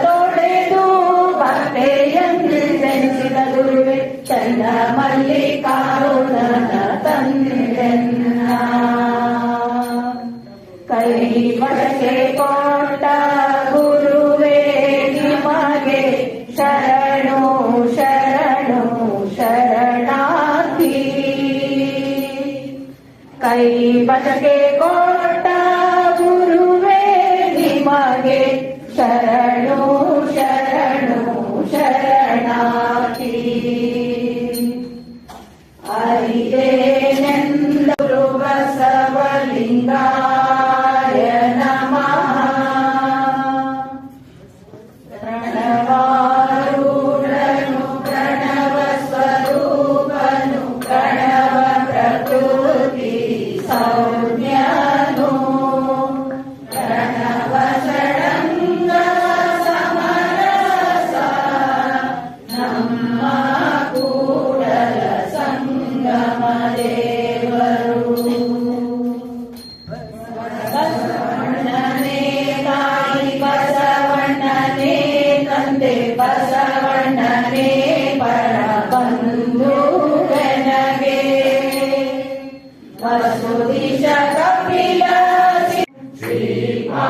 ತೊಡೆದು ಭಕ್ತೆಯನ್ನು ಜನಿಸಿದ ಗುರುವೆ ಚಂದ ಮಲ್ಲಿಕಾರುಣನ ತಂದೆನ್ನ ಕೈ ಬಳಕೆ ಕೊಟ್ಟ ಗುರುವೇ ನಿಮಗೆ ಶರಣು ಶರಣು ಶರಣಾರ್ಥಿ ಕೈ ಬಜಕೆ ശരണോ ശരണോ ശരണാതി അയ്യേനെന്തൊരു ബസവലിംഗാ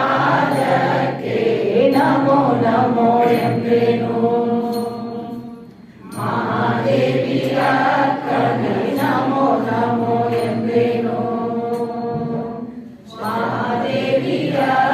श्रीपादके नमो नमो यं वेणु Yeah.